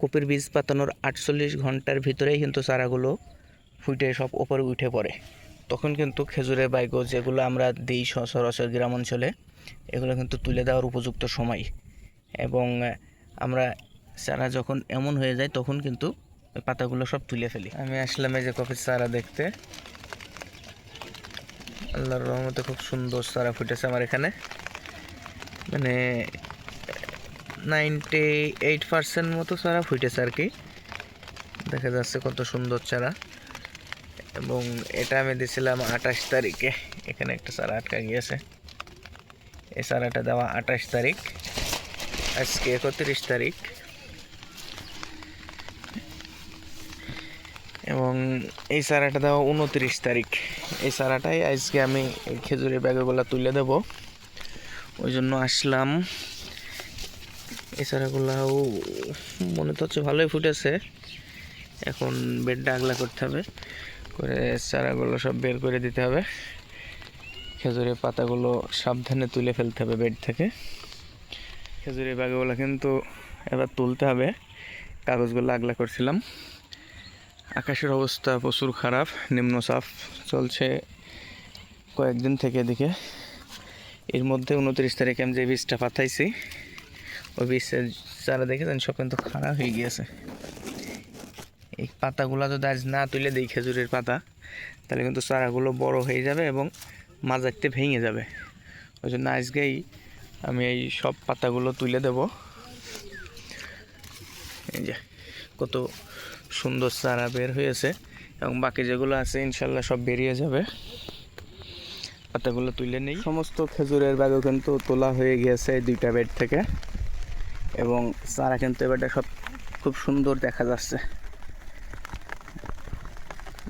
কপির বীজ পাতানোর আটচল্লিশ ঘণ্টার ভিতরেই কিন্তু চারাগুলো ফুটে সব ওপরে উঠে পড়ে। তখন কিন্তু খেজুরের বাইক যেগুলো আমরা দিই সচরাচর গ্রাম অঞ্চলে, এগুলো কিন্তু তুলে দেওয়ার উপযুক্ত সময়। এবং আমরা চারা যখন এমন হয়ে যায় তখন কিন্তু পাতাগুলো সব তুলে ফেলি। আমি আসলাম এই যে কফির চারা দেখতে। আল্লাহর রহমতে খুব সুন্দর চারা ফুটেছে আমার এখানে। মানে নাইনটি এইট পার্সেন্ট মতো চারা ফুটেছে আর কি। দেখা যাচ্ছে কত সুন্দর চারা। এবং এটা আমি দিয়েছিলাম আঠাশ তারিখে। এখানে একটা চারা আটকা গিয়েছে। এই চারাটা দেওয়া আঠাশ তারিখ। আজকে একত্রিশ তারিখ। এবং এই চারাটা দেওয়া উনত্রিশ তারিখ। এই চারাটাই আজকে আমি খেজুরের ব্যাগগুলো তুলে দেব। ওই জন্য আসলাম। এই চারাগুলাও মনে তো হচ্ছে ভালোই ফুটেছে। এখন বেডটা আগলা করতে হবে। করে চারাগুলো সব বের করে দিতে হবে। খেজুরের পাতাগুলো সাবধানে তুলে ফেলতে হবে বেড থেকে। খেজুরের ব্যাগগুলো কিন্তু এবার তুলতে হবে। কাগজগুলো আগলা করছিলাম। আকাশের অবস্থা প্রচুর খারাপ নিম্নচাপ চলছে কয়েকদিন থেকে এদিকে। এর মধ্যে উনত্রিশ তারিখে আমি যে বীজটা পাঠাইছি ওই বীজের চারা দেখেছেন সব কিন্তু খারাপ হয়ে গিয়েছে। এই পাতাগুলো যদি আজ না তুলে দিই খেজুরের পাতা, তাহলে কিন্তু চারাগুলো বড় হয়ে যাবে এবং মাজারতে ভেঙে যাবে। ওই জন্য আজকেই আমি এই সব পাতাগুলো তুলে দেব। এই যে কত সুন্দর চারা বের হয়েছে এবং বাকি যেগুলো আছে ইনশাল্লাহ সব বেরিয়ে যাবে। পাতাগুলো তুলে নেই। সমস্ত খেজুরের ব্যাগও কিন্তু তোলা হয়ে গিয়েছে এই দুইটা বেড থেকে। এবং চারা কিন্তু এবারটা সব খুব সুন্দর দেখা যাচ্ছে।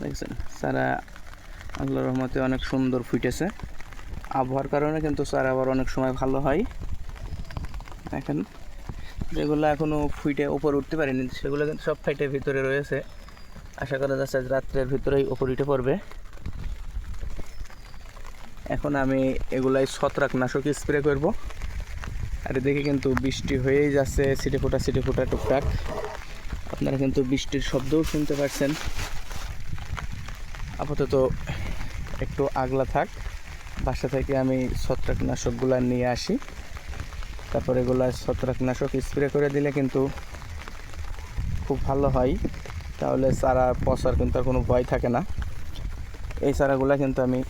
দেখছেন চারা আল্লাহ রহমতে অনেক সুন্দর ফুটেছে। আবহাওয়ার কারণে কিন্তু চারা আবার অনেক সময় ভালো হয়। এখন যেগুলো এখনও ফুইটে ওপর উঠতে পারেনি, সেগুলো কিন্তু সব ফাইটের ভিতরে রয়েছে। আশা করা যাচ্ছে রাত্রের ভিতরেই ওপর উঠে পড়বে। এখন আমি এগুলাই ছত্রাকনাশক স্প্রে করব। আর এদিকে কিন্তু বৃষ্টি হয়েই যাচ্ছে সিটে ফোটা সিটে ফোটা টুকটাক। আপনারা কিন্তু বৃষ্টির শব্দও শুনতে পাচ্ছেন। আপাতত একটু আগলা থাক। বাসা থেকে আমি ছত্রাকনাশকগুলো নিয়ে আসি। তারপর এগুলো ছত্রাকনাশক স্প্রে করে দিলে কিন্তু খুব ভালো হয়। তাহলে চারা পচার কিন্তু আর কোনো ভয় থাকে না। এই চারাগুলো কিন্তু আমি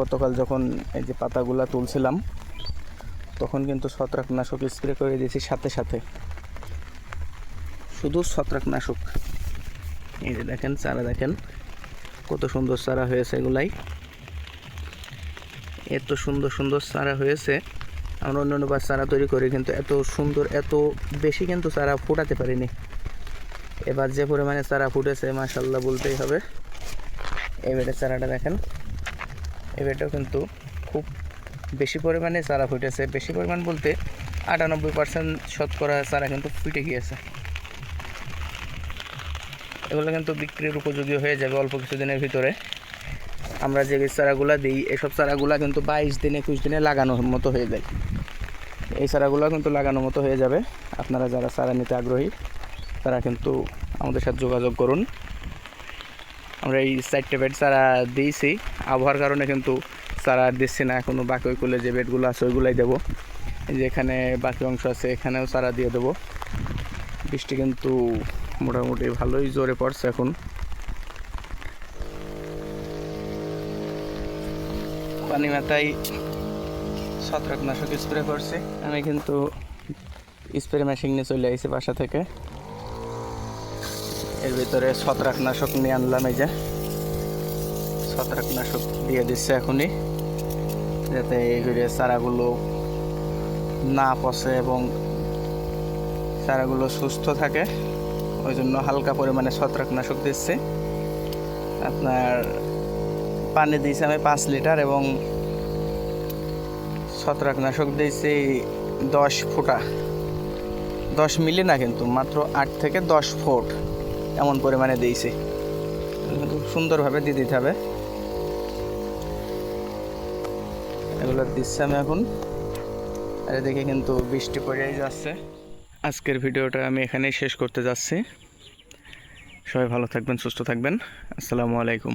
গতকাল যখন এই যে পাতাগুলো তুলছিলাম তখন কিন্তু ছত্রাকনাশক স্প্রে করে দিয়েছি সাথে সাথে। শুধু ছত্রাকনাশক। এই যে দেখেন, চারা দেখেন, কত সুন্দর চারা হয়েছে এগুলাই। এত সুন্দর সুন্দর চারা হয়েছে। আমরা অন্য অন্যবার চারা তৈরি করি, কিন্তু এত সুন্দর, এত বেশি কিন্তু চারা ফোটাতে পারিনি। এবার যে পরিমাণে চারা ফুটেছে মাসাল্লাহ বলতেই হবে। এবারে চারাটা দেখেন। এবারটাও কিন্তু খুব বেশি পরিমাণে চারা ফুটেছে। বেশি পরিমাণ বলতে আটানব্বই পার্সেন্ট শতকরা চারা কিন্তু ফুটে গিয়েছে। এগুলো কিন্তু বিক্রির উপযোগী হয়ে যাবে অল্প কিছুদিনের ভিতরে। আমরা যে চারাগুলো দিই, এসব চারাগুলো কিন্তু বাইশ দিন, একুশ দিনে লাগানোর মতো হয়ে যায়। এই চারাগুলো কিন্তু লাগানোর মতো হয়ে যাবে। আপনারা যারা চারা নিতে আগ্রহী, তারা কিন্তু আমাদের সাথে যোগাযোগ করুন। আমরা এই চারটে বেড চারা দিয়েছি। আবহাওয়ার কারণে কিন্তু চারা দিচ্ছি না। এখনও বাকি ওইগুলো যে বেডগুলো আছে ওইগুলাই দেবো। যেখানে বাকি অংশ আছে, এখানেও চারা দিয়ে দেবো। বৃষ্টি কিন্তু মোটামুটি ভালোই জোরে পড়ছে এখন। পানি মাথায় ছত্রাকনাশক স্প্রে করছি। আমি কিন্তু স্প্রে মেশিন নিয়ে চলে আইছি বাসা থেকে। এর ভিতরে ছত্রাকনাশক নিয়ে আনলাম এই যে। ছত্রাকনাশক দিয়ে দিচ্ছে এখনই, যাতে এগুলো চারাগুলো না পচে এবং চারাগুলো সুস্থ থাকে। ওই জন্য হালকা পরিমাণে ছত্রাকনাশক দিচ্ছি। আপনার পানি দিয়েছি আমি পাঁচ লিটার এবং ছত্রাকনাশক দিয়েছি দশ ফুটা। দশ মিলি না কিন্তু, মাত্র আট থেকে দশ ফুট। এমন পরিমাণে দিয়েছি। সুন্দরভাবে দিয়ে দিতে হবে। এগুলো দিচ্ছি আমি এখন। আর এদিকে কিন্তু বৃষ্টি পড়েই যাচ্ছে। আজকের ভিডিওটা আমি এখানেই শেষ করতে যাচ্ছি। সবাই ভালো থাকবেন, সুস্থ থাকবেন। আসসালামু আলাইকুম।